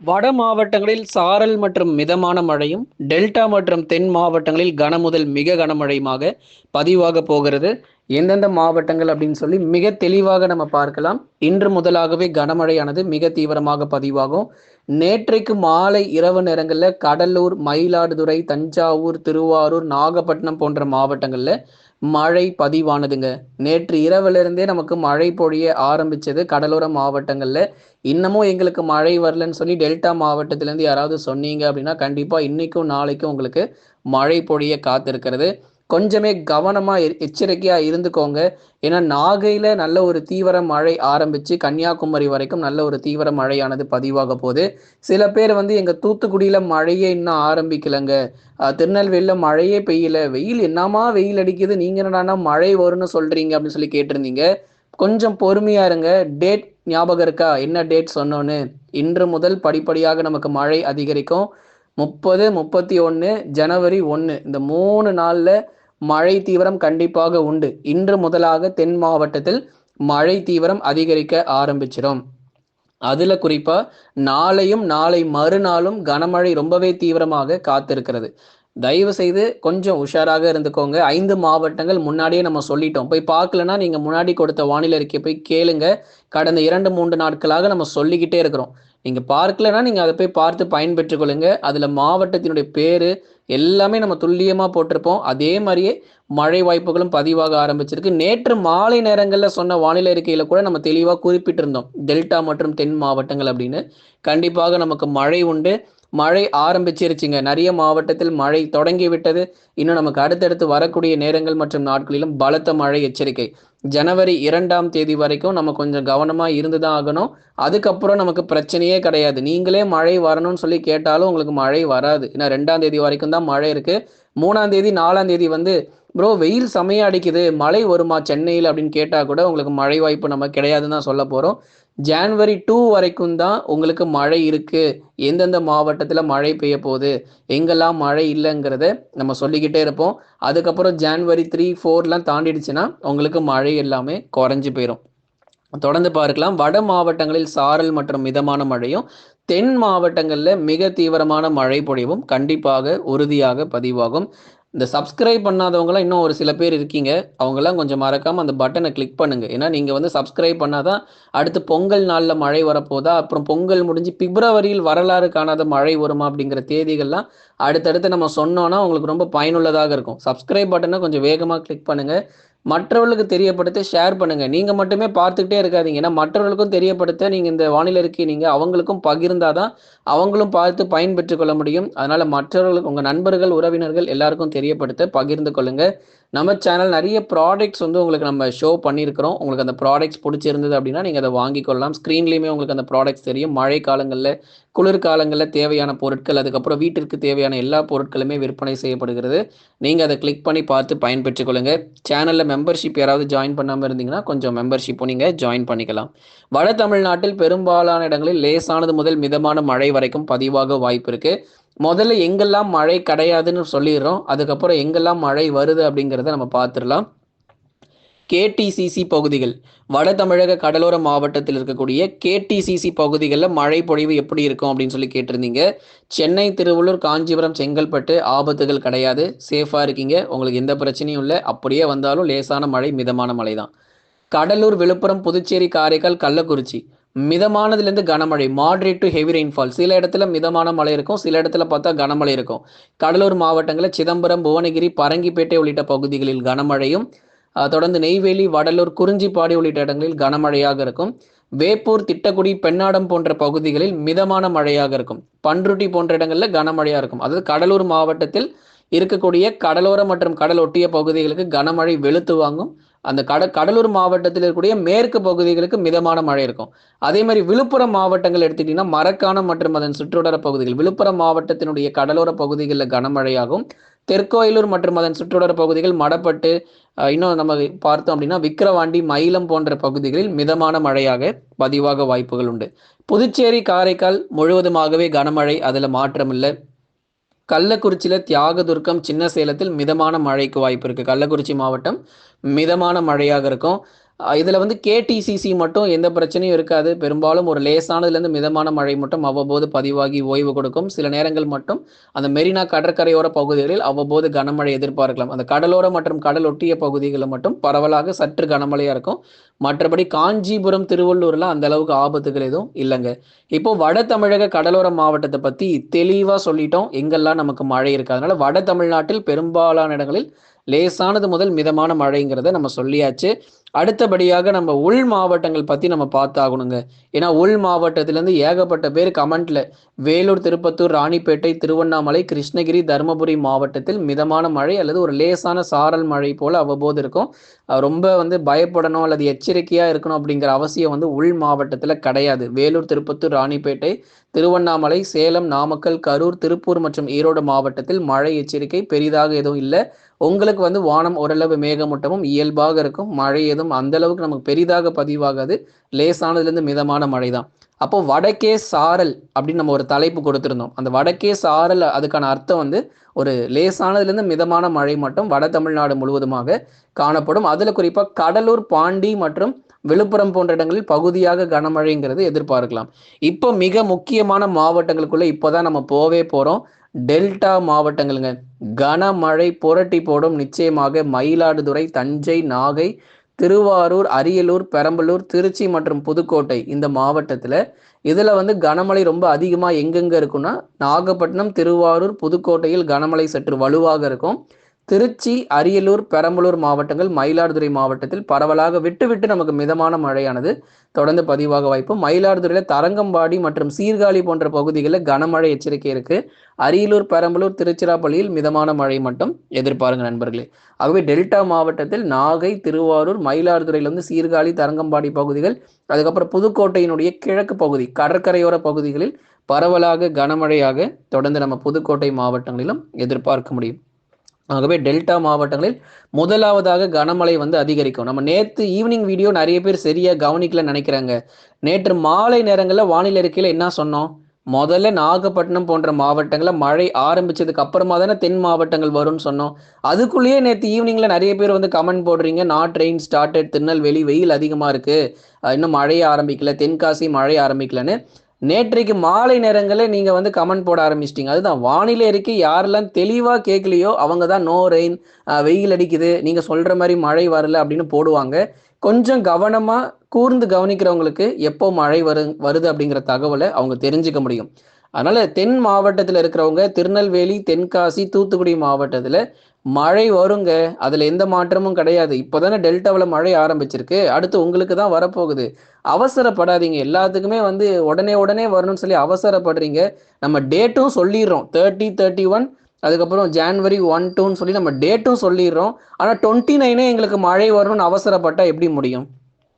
வட மாவட்டங்களில் சாரல் மற்றும் மிதமான மழையும் டெல்டா மற்றும் தென் மாவட்டங்களில் கனமுதல் மிக கனமழையுமாக பதிவாக போகிறது. எந்தெந்த மாவட்டங்கள் அப்படின்னு சொல்லி மிக தெளிவாக நம்ம பார்க்கலாம். இன்று முதலாகவே கனமழையானது மிக தீவிரமாக பதிவாகும். நேற்றைக்கு மாலை இரவு நேரங்களில் கடலூர் மயிலாடுதுறை தஞ்சாவூர் திருவாரூர் நாகப்பட்டினம் போன்ற மாவட்டங்களில் மழை பதிவானதுங்க. நேற்று இரவுலேருந்தே நமக்கு மழை பொழிய ஆரம்பிச்சது கடலோர மாவட்டங்களில். இன்னமும் எங்களுக்கு மழை வரலன்னு சொல்லி டெல்டா மாவட்டத்திலேருந்து யாராவது சொன்னீங்க அப்படின்னா கண்டிப்பாக இன்னைக்கும் நாளைக்கும் உங்களுக்கு மழை பொழிய காத்திருக்கிறது. கொஞ்சமே கவனமாக எச்சரிக்கையாக இருந்துக்கோங்க. ஏன்னா நாகையில் நல்ல ஒரு தீவிர மழை ஆரம்பித்து கன்னியாகுமரி வரைக்கும் நல்ல ஒரு தீவிர மழையானது பதிவாக போகுது. சில பேர் வந்து எங்கள் தூத்துக்குடியில் மழையே இன்னும் ஆரம்பிக்கலைங்க. திருநெல்வேலியில் மழையே பெய்யல. வெயில் என்னமா வெயில் அடிக்குது? நீங்கள் என்னடானா மழை வரும்னு சொல்கிறீங்க அப்படின்னு சொல்லி கேட்டிருந்தீங்க. கொஞ்சம் பொறுமையாக இருங்க. டேட் ஞாபகம் இருக்கா? என்ன டேட் சொன்னோன்னு? இன்று முதல் படிப்படியாக நமக்கு மழை அதிகரிக்கும். முப்பது முப்பத்தி ஒன்று ஜனவரி ஒன்று இந்த மூணு நாளில் மழை தீவிரம் கண்டிப்பாக உண்டு. இன்று முதலாக தென் மாவட்டத்தில் மழை தீவிரம் அதிகரிக்க ஆரம்பிச்சிடும் அதுல குறிப்பா நாளையும் நாளை மறுநாளும் கனமழை ரொம்பவே தீவிரமாக காத்திருக்கிறது. தயவு செய்து கொஞ்சம் உஷாராக இருந்துக்கோங்க. ஐந்து மாவட்டங்கள் முன்னாடியே நம்ம சொல்லிட்டோம். போய் பார்க்கலன்னா நீங்க முன்னாடி கொடுத்த வானிலை அறிக்கை போய் கேளுங்க. கடந்த இரண்டு மூன்று நாட்களாக நம்ம சொல்லிக்கிட்டே இருக்கிறோம். நீங்கள் பார்க்கலன்னா நீங்கள் அதை போய் பார்த்து பயன்பெற்று கொள்ளுங்க அதில் மாவட்டத்தினுடைய பேர் எல்லாமே நம்ம துல்லியமாக போட்டிருப்போம். அதே மாதிரியே மழை வாய்ப்புகளும் பதிவாக ஆரம்பிச்சிருக்கு. நேற்று மாலை நேரங்களில் சொன்ன வானிலை அறிக்கையில் கூட நம்ம தெளிவாக குறிப்பிட்டிருந்தோம். டெல்டா மற்றும் தென் மாவட்டங்கள் அப்படின்னு. கண்டிப்பாக நமக்கு மழை உண்டு. மழை ஆரம்பிச்சிருச்சுங்க. நிறைய மாவட்டத்தில் மழை தொடங்கி விட்டது இன்னும் நமக்கு அடுத்தடுத்து வரக்கூடிய நேரங்கள் மற்றும் நாட்களிலும் பலத்த மழை எச்சரிக்கை. ஜனவரி இரண்டாம் தேதி வரைக்கும் நம்ம கொஞ்சம் கவனமாக இருந்து தான் ஆகணும். அதுக்கப்புறம் நமக்கு பிரச்சனையே கிடையாது. நீங்களே மழை வரணும்னு சொல்லி கேட்டாலும் உங்களுக்கு மழை வராது. ஏன்னா ரெண்டாம் தேதி வரைக்கும் தான் மழை இருக்குது மூணாம் தேதி நாலாம் தேதி வந்து ப்ரோ வெயில் செமையா அடிக்குது. மழை வருமா சென்னையில்? அப்படின்னு கேட்டால் கூட உங்களுக்கு மழை வாய்ப்பு நம்ம கிடையாதுன்னு தான் சொல்ல போகிறோம் ஜான்வரி டூ வரைக்கும் தான் உங்களுக்கு மழை இருக்கு. எந்தெந்த மாவட்டத்தில் மழை பெய்ய போகுது எங்கெல்லாம் மழை இல்லைங்கிறத நம்ம சொல்லிக்கிட்டே இருப்போம். அதுக்கப்புறம் ஜான்வரி த்ரீ ஃபோர்லாம் தாண்டிடுச்சுன்னா உங்களுக்கு மழை எல்லாமே குறைஞ்சி போயிடும் தொடர்ந்து பார்க்கலாம். வட மாவட்டங்களில் சாரல் மற்றும் மிதமான மழையும் தென் மாவட்டங்களில் மிக தீவிரமான மழை பொழிவும் கண்டிப்பாக உறுதியாக பதிவாகும். இந்த சப்ஸ்கிரைப் பண்ணாதவங்களாம் இன்னும் ஒரு சில பேர் இருக்கீங்க. அவங்கெல்லாம் கொஞ்சம் மறக்காமல் அந்த பட்டனை கிளிக் பண்ணுங்கள் ஏன்னா நீங்கள் வந்து சப்ஸ்கிரைப் பண்ணாதான் அடுத்து பொங்கல் நாளில் மழை வரப்போதா அப்புறம் பொங்கல் முடிஞ்சு பிப்ரவரியில் வரலாறு காணாத மழை வருமா அப்படிங்கிற தேதிகள்லாம் அடுத்தடுத்து நம்ம சொன்னோன்னா உங்களுக்கு ரொம்ப பயனுள்ளதாக இருக்கும். சப்ஸ்கிரைப் பட்டனை கொஞ்சம் வேகமாக கிளிக் பண்ணுங்கள் மற்றவர்களுக்கு தெரியப்படுத்த ஷேர் பண்ணுங்க. நீங்க மட்டுமே பார்த்துக்கிட்டே இருக்காதீங்க. ஏன்னா மற்றவர்களுக்கும் தெரியப்படுத்த நீங்க இந்த வானிலை இருக்கி நீங்க அவங்களுக்கும் பகிர்ந்தாதான் அவங்களும் பார்த்து பயன்பெற்று கொள்ள முடியும். அதனால மற்றவர்களுக்கு உங்க நண்பர்கள் உறவினர்கள் எல்லாருக்கும் தெரியப்படுத்த பகிர்ந்து கொள்ளுங்க. நம்ம சேனல் நிறைய ப்ராடக்ட்ஸ் வந்து உங்களுக்கு நம்ம ஷோ பண்ணியிருக்கிறோம். உங்களுக்கு அந்த ப்ராடக்ட்ஸ் பிடிச்சிருந்தது அப்படின்னா நீங்கள் அதை வாங்கிக்கொள்ளலாம் ஸ்க்ரீன்லேயுமே உங்களுக்கு அந்த ப்ராடக்ட்ஸ் தெரியும். மழை காலங்களில் குளிர்காலங்களில் தேவையான பொருட்கள் அதுக்கப்புறம் வீட்டிற்கு தேவையான எல்லா பொருட்களுமே விற்பனை செய்யப்படுகிறது. நீங்கள் அதை கிளிக் பண்ணி பார்த்து பயன்பெற்றுக்கொள்ளுங்க. சேனலில் மெம்பர்ஷிப் யாராவது ஜாயின் பண்ணாமல் இருந்தீங்கன்னா கொஞ்சம் மெம்பர்ஷிப்பும் நீங்கள் ஜாயின் பண்ணிக்கலாம். வட தமிழ்நாட்டில் பெரும்பாலான இடங்களில் லேசானது முதல் மிதமான மழை வரைக்கும் பதிவாக வாய்ப்பு இருக்கு. முதல்ல எங்கெல்லாம் மழை கிடையாதுன்னு சொல்லிடுறோம் அதுக்கப்புறம் எங்கெல்லாம் மழை வருது அப்படிங்கிறத நம்ம பார்த்துடலாம். கேடிசிசி பகுதிகள். வட தமிழக கடலோர மாவட்டத்தில் இருக்கக்கூடிய கேடிசிசி பகுதிகளில் மழை பொழிவு எப்படி இருக்கும் அப்படின்னு சொல்லி கேட்டிருந்தீங்க. சென்னை திருவள்ளூர் காஞ்சிபுரம் செங்கல்பட்டு ஆபத்துகள் கிடையாது. சேஃபாக இருக்கீங்க. உங்களுக்கு எந்த பிரச்சனையும் இல்லை. அப்படியே வந்தாலும் லேசான மழை மிதமான மழை தான். கடலூர் விழுப்புரம் புதுச்சேரி காரைக்கால் கள்ளக்குறிச்சி. மிதமானதுலேருந்து கனமழை மாட்ரேட் டு ஹெவி ரெயின்ஃபால் சில இடத்துல மிதமான மழை இருக்கும். சில இடத்துல பார்த்தா கனமழை இருக்கும். கடலூர் மாவட்டங்களில் சிதம்பரம் புவனகிரி பரங்கிப்பேட்டை உள்ளிட்ட பகுதிகளில் கனமழையும் தொடர்ந்து நெய்வேலி வடலூர் குறிஞ்சிப்பாடி உள்ளிட்ட இடங்களில் கனமழையாக இருக்கும். வேப்பூர் திட்டக்குடி பெண்ணாடம் போன்ற பகுதிகளில் மிதமான மழையாக இருக்கும். பன்ருட்டி போன்ற இடங்களில் கனமழையாக இருக்கும். அதாவது கடலூர் மாவட்டத்தில் இருக்கக்கூடிய கடலோர மற்றும் கடல் ஒட்டிய பகுதிகளுக்கு கனமழை வெளுத்து வாங்கும். அந்த கட கடலூர் மாவட்டத்தில் இருக்கக்கூடிய மேற்கு பகுதிகளுக்கு மிதமான மழை இருக்கும். அதே மாதிரி விழுப்புரம் மாவட்டங்கள் எடுத்துக்கிட்டிங்கன்னா மரக்காணம் மற்றும் அதன் சுற்றுவட்டார பகுதிகள். விழுப்புரம் மாவட்டத்தினுடைய கடலோர பகுதிகளில் கனமழையாகும். தெற்கோயிலூர் மற்றும் அதன் சுற்றுவட்டார பகுதிகள் மடப்பட்டு இன்னும் நம்ம பார்த்தோம் அப்படின்னா விக்கிரவாண்டி மயிலம் போன்ற பகுதிகளில் மிதமான மழையாக பதிவாக வாய்ப்புகள் உண்டு. புதுச்சேரி காரைக்கால் முழுவதுமாகவே கனமழை அதில் மாற்றம் இல்லை கள்ளக்குறிச்சியில் தியாகதுர்க்கம் சின்ன சேலத்தில் மிதமான மழைக்கு வாய்ப்பு இருக்குது கள்ளக்குறிச்சி மாவட்டம் மிதமான மழையாக இருக்கும். இதில் வந்து கேடிசிசி மட்டும் எந்த பிரச்சனையும் இருக்காது. பெரும்பாலும் ஒரு லேசானதுலேருந்து மிதமான மழை மட்டும் அவ்வப்போது பதிவாகி ஓய்வு கொடுக்கும். சில நேரங்கள் மட்டும் அந்த மெரினா கடற்கரையோர பகுதிகளில் அவ்வப்போது கனமழை எதிர்பார்க்கலாம். அந்த கடலோர மற்றும் கடல் ஒட்டிய பகுதிகளில் மட்டும் பரவலாக சற்று கனமழையாக இருக்கும். மற்றபடி காஞ்சிபுரம் திருவள்ளூரில் அந்த அளவுக்கு ஆபத்துகள் எதுவும் இல்லைங்க. இப்போ வட தமிழக கடலோர மாவட்டத்தை பற்றி தெளிவாக சொல்லிட்டோம். எங்கெல்லாம் நமக்கு மழை இருக்கு. அதனால வட தமிழ்நாட்டில் பெரும்பாலான இடங்களில் லேசானது முதல் மிதமான மழைங்கிறத நம்ம சொல்லியாச்சு. அடுத்தபடியாக நம்ம உள் மாவட்டங்கள் பற்றி நம்ம பார்த்தாகணுங்க. ஏன்னா உள் மாவட்டத்திலேருந்து ஏகப்பட்ட பேர் கமெண்ட்ல வேலூர் திருப்பத்தூர் ராணிப்பேட்டை திருவண்ணாமலை கிருஷ்ணகிரி தருமபுரி மாவட்டத்தில் மிதமான மழை அல்லது ஒரு லேசான சாரல் மழை போல அவ்வப்போது இருக்கும். ரொம்ப வந்து பயப்படணும் அல்லது எச்சரிக்கையாக இருக்கணும் அப்படிங்கிற அவசியம் வந்து உள் மாவட்டத்தில் கிடையாது. வேலூர் திருப்பத்தூர் ராணிப்பேட்டை திருவண்ணாமலை சேலம் நாமக்கல் கரூர் திருப்பூர் மற்றும் ஈரோடு மாவட்டத்தில் மழை எச்சரிக்கை பெரிதாக எதுவும் இல்லை. உங்களுக்கு வந்து வானம் ஓரளவு மேகமூட்டமும் இயல்பாக இருக்கும். மழை எதுவும் அந்த அளவுக்கு நமக்கு பெரிதாக பதிவாகாது. லேசானதுலேருந்து மிதமான மழை தான் அப்போ வடக்கே சாரல் அப்படின்னு நம்ம ஒரு தலைப்பு கொடுத்துருந்தோம். அந்த வடக்கே சாரல் அதுக்கான அர்த்தம் வந்து ஒரு லேசானதுலேருந்து மிதமான மழை மட்டும் வட தமிழ்நாடு முழுவதுமாக காணப்படும். அதில் குறிப்பாக கடலூர் பாண்டி மற்றும் விழுப்புரம் போன்ற இடங்களில் பகுதியாக கனமழைங்கிறது எதிர்பார்க்கலாம். இப்போ மிக முக்கியமான மாவட்டங்களுக்குள்ள இப்போதான் நம்ம போவே போறோம். டெல்டா மாவட்டங்களுங்க. கனமழை புரட்டி போடும் நிச்சயமாக மயிலாடுதுறை தஞ்சை நாகை திருவாரூர் அரியலூர் பெரம்பலூர் திருச்சி மற்றும் புதுக்கோட்டை இந்த மாவட்டத்தில். இதில் வந்து கனமழை ரொம்ப அதிகமாக எங்கெங்கே இருக்குன்னா நாகப்பட்டினம் திருவாரூர் புதுக்கோட்டையில் கனமழை சற்று வலுவாக இருக்கும். திருச்சி அரியலூர் பெரம்பலூர் மாவட்டங்கள் மயிலாடுதுறை மாவட்டத்தில் பரவலாக விட்டு விட்டு நமக்கு மிதமான மழையானது. தொடர்ந்து பதிவாக வாய்ப்பு மயிலாடுதுறையில் தரங்கம்பாடி மற்றும் சீர்காழி போன்ற பகுதிகளில் கனமழை எச்சரிக்கை இருக்கு. அரியலூர் பெரம்பலூர் திருச்சிராப்பள்ளியில் மிதமான மழை மட்டும் எதிர்பாருங்க நண்பர்களே. ஆகவே டெல்டா மாவட்டத்தில் நாகை திருவாரூர் மயிலாடுதுறையிலிருந்து சீர்காழி தரங்கம்பாடி பகுதிகள் அதுக்கப்புறம் புதுக்கோட்டையினுடைய கிழக்கு பகுதி கடற்கரையோர பகுதிகளில் பரவலாக கனமழையாக தொடர்ந்து நம்ம புதுக்கோட்டை மாவட்டங்களிலும் எதிர்பார்க்க முடியும். ஆகவே டெல்டா மாவட்டங்களில் முதலாவதாக கனமழை வந்து அதிகரிக்கும். நம்ம நேற்று ஈவினிங் வீடியோ நிறைய பேர் சரியாக கவனிக்கல நினைக்கிறாங்க. நேற்று மாலை நேரங்களில் வானிலை இருக்கையில் என்ன சொன்னோம்? முதல்ல நாகப்பட்டினம் போன்ற மாவட்டங்களில் மழை ஆரம்பிச்சதுக்கு அப்புறமா தானே தென் மாவட்டங்கள் வரும்னு சொன்னோம். அதுக்குள்ளேயே நேற்று ஈவினிங்கில் நிறைய பேர் வந்து கமெண்ட் போடுறீங்க. நாட் ரெயின் ஸ்டார்டட் திருநெல்வேலி வெயில் அதிகமாக இருக்குது இன்னும் மழையை ஆரம்பிக்கல. தென்காசி மழை ஆரம்பிக்கலன்னு. நேற்றைக்கு மாலை நேரங்களில் நீங்கள் வந்து கமெண்ட் போட ஆரம்பிச்சிட்டிங்க. அதுதான் வானிலை அறிக்கை யாரெல்லாம் தெளிவாக கேட்கலையோ அவங்க தான் நோ ரெயின் வெயில் அடிக்குது நீங்கள் சொல்கிற மாதிரி மழை வரல அப்படின்னு போடுவாங்க. கொஞ்சம் கவனமாக கூர்ந்து கவனிக்கிறவங்களுக்கு எப்போ மழை வரு வருது அப்படிங்கிற தகவலை அவங்க தெரிஞ்சுக்க முடியும். அதனால தென் மாவட்டத்தில் இருக்கிறவங்க திருநெல்வேலி தென்காசி தூத்துக்குடி மாவட்டத்தில் மழை வருங்க. அதில் எந்த மாற்றமும் கிடையாது. இப்போதானே டெல்டாவில் மழை ஆரம்பிச்சிருக்கு. அடுத்து உங்களுக்கு தான் வரப்போகுது. அவசரப்படாதீங்க. எல்லாத்துக்குமே வந்து உடனே உடனே வரணும்னு சொல்லி அவசரப்படுறீங்க. நம்ம டேட்டும் சொல்லிடுறோம். தேர்ட்டி தேர்ட்டி ஒன் அதுக்கப்புறம் ஜான்வரி ஒன் டூன்னு சொல்லி நம்ம டேட்டும் சொல்லிடுறோம். ஆனால் டுவெண்ட்டி நைனே எங்களுக்கு மழை வரணும்னு அவசரப்பட்டால் எப்படி முடியும்?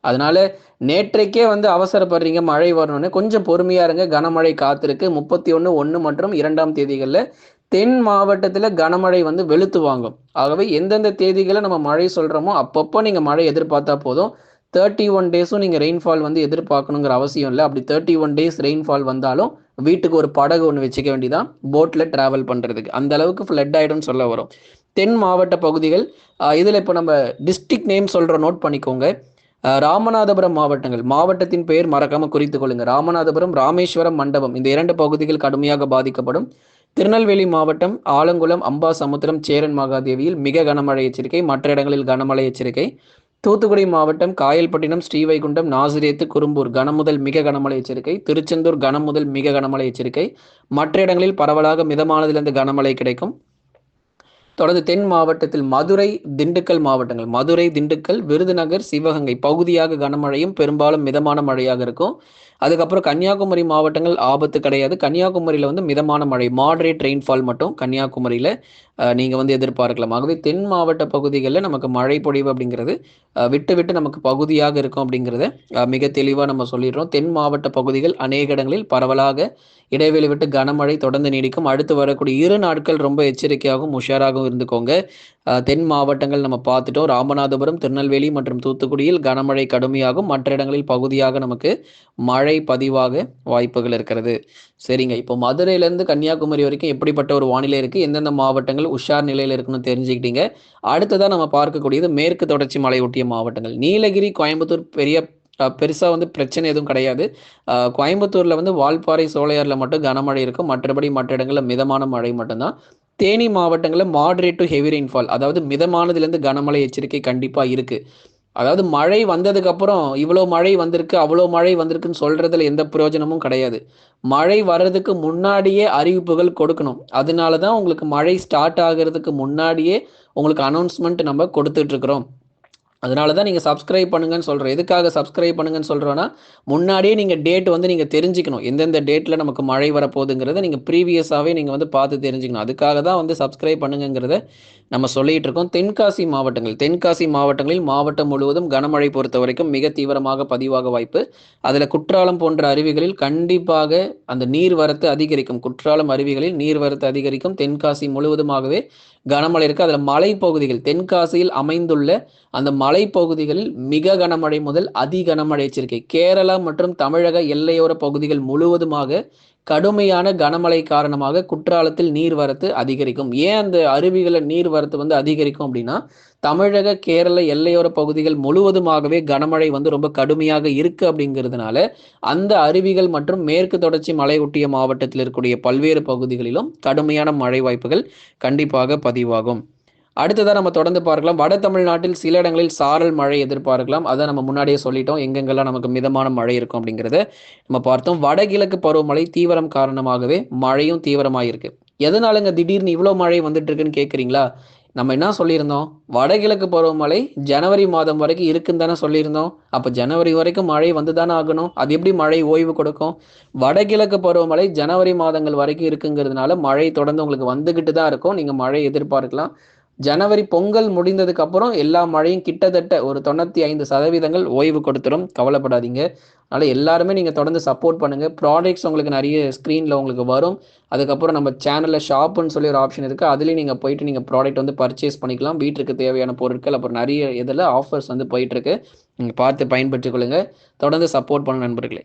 அதனால நேற்றைக்கே வந்து அவசரப்படுறீங்க. மழை வரணும்னு. கொஞ்சம் பொறுமையா இருங்க. கனமழை காத்திருக்கு. முப்பத்தி ஒன்று ஒன்று மற்றும் இரண்டாம் தேதிகளில் தென் மாவட்டத்தில் கனமழை வந்து வெளுத்து வாங்கும். ஆகவே எந்தெந்த தேதிகளை நம்ம மழை சொல்கிறோமோ அப்பப்போ நீங்கள் மழை எதிர்பார்த்தா போதும். தேர்ட்டி ஒன் டேஸும் நீங்கள் ரெயின்ஃபால் வந்து எதிர்பார்க்கணுங்கிற அவசியம் இல்லை. அப்படி தேர்ட்டி ஒன் டேஸ் ரெயின்ஃபால் வந்தாலும் வீட்டுக்கு ஒரு படகு ஒன்று வச்சுக்க வேண்டியதான் போட்டில் ட்ராவல் பண்ணுறதுக்கு அந்த அளவுக்கு ஃப்ளட் ஆகிடும்னு சொல்ல வரும். தென் மாவட்ட பகுதிகள் இதில் இப்போ நம்ம டிஸ்ட்ரிக்ட் நேம் சொல்கிற நோட் பண்ணிக்கோங்க. ராமநாதபுரம் மாவட்டங்கள். மாவட்டத்தின் பெயர் மறக்காம குறித்து கொள்ளுங்க. ராமநாதபுரம் ராமேஸ்வரம் மண்டபம். இந்த இரண்டு பகுதிகள் கடுமையாக பாதிக்கப்படும். திருநெல்வேலி மாவட்டம் ஆலங்குளம் அம்பாசமுத்திரம் சேரன் மகாதேவியில் மிக கனமழை எச்சரிக்கை. மற்ற இடங்களில் கனமழை எச்சரிக்கை. தூத்துக்குடி மாவட்டம் காயல்பட்டினம் ஸ்ரீவைகுண்டம் நாசிரியத்து குறும்பூர் கனமுதல் மிக கனமழை எச்சரிக்கை. திருச்செந்தூர் கனமுதல் மிக கனமழை எச்சரிக்கை. மற்ற இடங்களில் பரவலாக மிதமானதிலிருந்து கனமழை கிடைக்கும். தொடர்ந்து தென் மாவட்டத்தில் மதுரை திண்டுக்கல் மாவட்டங்கள். மதுரை திண்டுக்கல் விருதுநகர் சிவகங்கை பகுதியாக கனமழையும் பெரும்பாலும் மிதமான மழையாக இருக்கும். அதுக்கப்புறம் கன்னியாகுமரி மாவட்டங்கள் ஆபத்து கிடையாது. கன்னியாகுமரியில் வந்து மிதமான மழை. மாடரேட் ரெயின்ஃபால் மட்டும் கன்னியாகுமரியில் நீங்கள் வந்து எதிர்பார்க்கலாம். ஆகவே தென் மாவட்ட பகுதிகளில் நமக்கு மழை பொழிவு அப்படிங்கிறது விட்டு விட்டு நமக்கு பகுதியாக இருக்கும் அப்படிங்கிறத மிக தெளிவாக நம்ம சொல்லிடுறோம். தென் மாவட்ட பகுதிகள் அநேக இடங்களில் பரவலாக இடைவெளி விட்டு கனமழை தொடர்ந்து நீடிக்கும். அடுத்து வரக்கூடிய இரு நாட்கள் ரொம்ப எச்சரிக்கையாகவும் உஷாராகவும் இருந்துக்கோங்க. தென் மாவட்டங்கள் நம்ம பார்த்துட்டோம். ராமநாதபுரம் திருநெல்வேலி மற்றும் தூத்துக்குடியில் கனமழை கடுமையாகும். மற்ற இடங்களில் பகுதியாக நமக்கு மழை பதிவாக வாய்ப்புகள் இருக்கிறது. சரிங்க. இப்போ மதுரையிலேருந்து கன்னியாகுமரி வரைக்கும் எப்படிப்பட்ட ஒரு வானிலை இருக்குது எந்தெந்த மாவட்டங்கள் உஷார் நிலையில் இருக்குன்னு தெரிஞ்சுக்கிட்டீங்க. அடுத்ததான் நம்ம பார்க்கக்கூடியது மேற்கு தொடர்ச்சி மலை ஒட்டிய மாவட்டங்கள். நீலகிரி கோயம்புத்தூர் பெரிய பெருசாக வந்து பிரச்சனை எதுவும் கிடையாது. கோயம்புத்தூரில் வந்து வால்பாறை சோழையாரில் மட்டும் கனமழை இருக்கும். மற்றபடி மற்ற இடங்களில் மிதமான மழை மட்டும்தான். தேனி மாவட்டங்களில் மாடரேட் டு ஹெவி ரெயின்ஃபால் அதாவது மிதமானதுலேருந்து கனமழை எச்சரிக்கை கண்டிப்பாக இருக்குது அதாவது மழை வந்ததுக்கு அப்புறம் இவ்வளோ மழை வந்திருக்கு அவ்வளோ மழை வந்திருக்குன்னு சொல்றதுல எந்த பிரயோஜனமும் கிடையாது. மழை வர்றதுக்கு முன்னாடியே அறிவிப்புகள் கொடுக்கணும். அதனால தான் உங்களுக்கு மழை ஸ்டார்ட் ஆகிறதுக்கு முன்னாடியே உங்களுக்கு அனௌன்ஸ்மெண்ட் நம்ம கொடுத்துட்டு இருக்கிறோம். அதனால தான் நீங்கள் சப்ஸ்கிரைப் பண்ணுங்கன்னு சொல்கிறோம் எதுக்காக சப்ஸ்கிரைப் பண்ணுங்கன்னு சொல்கிறோன்னா முன்னாடியே நீங்கள் டேட் வந்து நீங்கள் தெரிஞ்சுக்கணும். எந்தெந்த டேட்டில் நமக்கு மழை வரப்போகுதுங்கிறத நீங்கள் ப்ரீவியஸாகவே நீங்கள் வந்து பார்த்து தெரிஞ்சுக்கணும். அதுக்காக தான் வந்து சப்ஸ்கிரைப் பண்ணுங்கிறத நம்ம சொல்லிட்டு இருக்கோம் தென்காசி மாவட்டங்கள். தென்காசி மாவட்டங்களில் மாவட்டம் முழுவதும் கனமழை பொறுத்த வரைக்கும் மிக தீவிரமாக பதிவாக வாய்ப்பு. அதில் குற்றாலம் போன்ற அருவிகளில் கண்டிப்பாக அந்த நீர்வரத்து அதிகரிக்கும். குற்றாலம் அருவிகளில் நீர்வரத்து அதிகரிக்கும். தென்காசி முழுவதுமாகவே கனமழை இருக்குது அதில் மலைப்பகுதிகள் தென்காசியில் அமைந்துள்ள அந்த மலைப்பகுதிகளில் மிக கனமழை முதல் அதி கனமழை எச்சரிக்கை. கேரளா மற்றும் தமிழக எல்லையோர பகுதிகள் முழுவதுமாக கடுமையான கனமழை காரணமாக குற்றாலத்தில் நீர்வரத்து அதிகரிக்கும். ஏன் அந்த அருவிகளில் நீர்வரத்து வந்து அதிகரிக்கும் அப்படின்னா தமிழக கேரள எல்லையோர பகுதிகள் முழுவதுமாகவே கனமழை வந்து ரொம்ப கடுமையாக இருக்கு அப்படிங்கிறதுனால அந்த அருவிகள் மற்றும் மேற்கு தொடர்ச்சி மலை ஒட்டிய மாவட்டத்தில் இருக்கக்கூடிய பல்வேறு பகுதிகளிலும் கடுமையான மழை வாய்ப்புகள் கண்டிப்பாக பதிவாகும். அடுத்ததாக நம்ம தொடர்ந்து பார்க்கலாம். வட தமிழ்நாட்டில் சில இடங்களில் சாரல் மழை எதிர்பார்க்கலாம். அதை நம்ம முன்னாடியே சொல்லிட்டோம். எங்கெங்கெல்லாம் நமக்கு மிதமான மழை இருக்கும் அப்படிங்கிறத நம்ம பார்த்தோம். வடகிழக்கு பருவமழை தீவிரம் காரணமாகவே மழையும் தீவிரமாக இருக்கு எதனாலங்க திடீர்னு இவ்வளோ மழை வந்துட்டு இருக்குன்னு கேட்குறீங்களா நம்ம என்ன சொல்லியிருந்தோம்? வடகிழக்கு பருவமழை ஜனவரி மாதம் வரைக்கும் இருக்குன்னு தானே சொல்லியிருந்தோம். அப்போ ஜனவரி வரைக்கும் மழை வந்து தானே ஆகணும். அது எப்படி மழை ஓய்வு கொடுக்கும்? வடகிழக்கு பருவமழை ஜனவரி மாதங்கள் வரைக்கும் இருக்குங்கிறதுனால மழை தொடர்ந்து உங்களுக்கு வந்துக்கிட்டு தான் இருக்கும். நீங்கள் மழை எதிர்பார்க்கலாம். ஜனவரி பொங்கல் முடிந்ததுக்கு அப்புறம் எல்லா மழையும் கிட்டத்தட்ட ஒரு தொண்ணூற்றி ஐந்து சதவீதங்கள் ஓய்வு கொடுத்துரும். கவலைப்படாதீங்க. அதனால் எல்லாருமே நீங்கள் தொடர்ந்து சப்போர்ட் பண்ணுங்கள் ப்ராடக்ட்ஸ் உங்களுக்கு நிறைய ஸ்க்ரீனில் உங்களுக்கு வரும். அதுக்கப்புறம் நம்ம சேனலில் ஷாப்புன்னு சொல்லி ஒரு ஆப்ஷன் இருக்குது அதுலேயும் நீங்கள் போயிட்டு நீங்கள் ப்ராடக்ட் வந்து பர்ச்சேஸ் பண்ணிக்கலாம். வீட்டுக்கு தேவையான பொருட்கள் அப்புறம் நிறைய இதில் ஆஃபர்ஸ் வந்து போயிட்டுருக்கு நீங்கள் பார்த்து பயன்பெற்றுக் கொள்ளுங்கள் தொடர்ந்து சப்போர்ட் பண்ண நண்பர்களே.